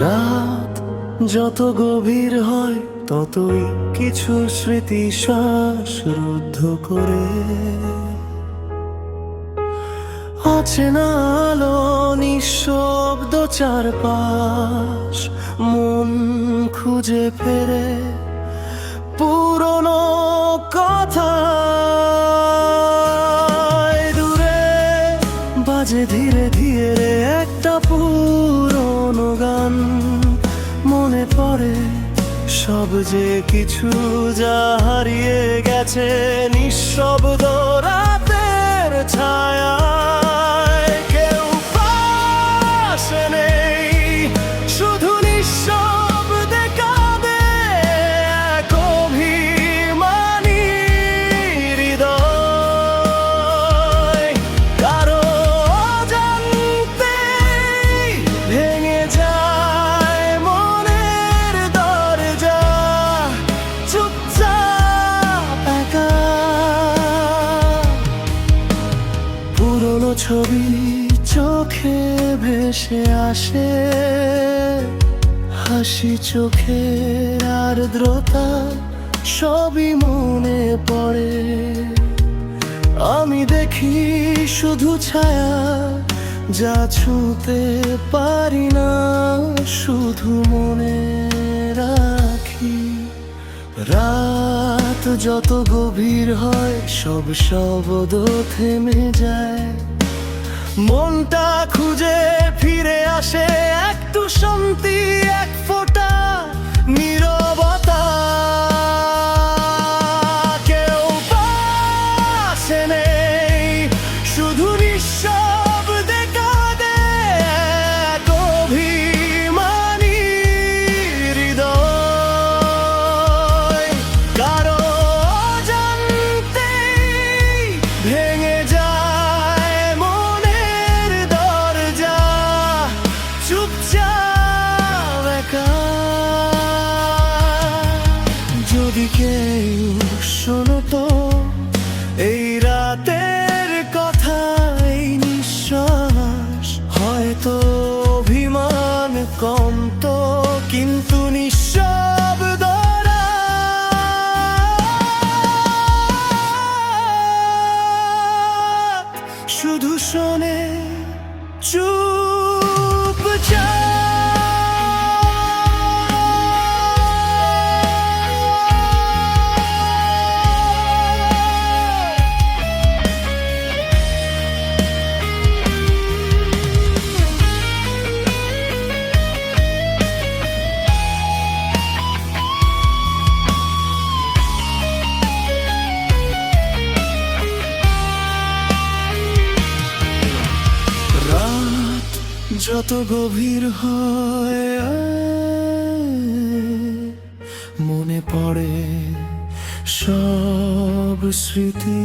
রাত যত গভীর হয়, ততই কিছু স্মৃতি শ্বাস রুদ্ধ করে অচেনা আলো, নিঃশব্দ চারপাশ, মন খুঁজে ফেরে সব যে কিছু যা হারিয়ে গেছে ছবি চোখে ভেসে আসে। হাসি চোখের আর্দ্রতা সবই মনে পড়ে। আমি দেখি শুধু ছায়া যা ছুঁতে পারি না, শুধু মনে রাখি। রাত যত গভীর হয়, সব শব্দ থেমে যায়। মনটা খুঁজে ফিরে আসে এক তু শান্তি এক ফোঁটা। যদি কেউ শোনো তো, এই রাতের কথা নিঃশ্বাস। হয়তো অভিমান কমত কিন্তু নিঃশব্দ শুধু শোনে, চুপ যত গভীর হয় মনে পড়ে সব স্মৃতি।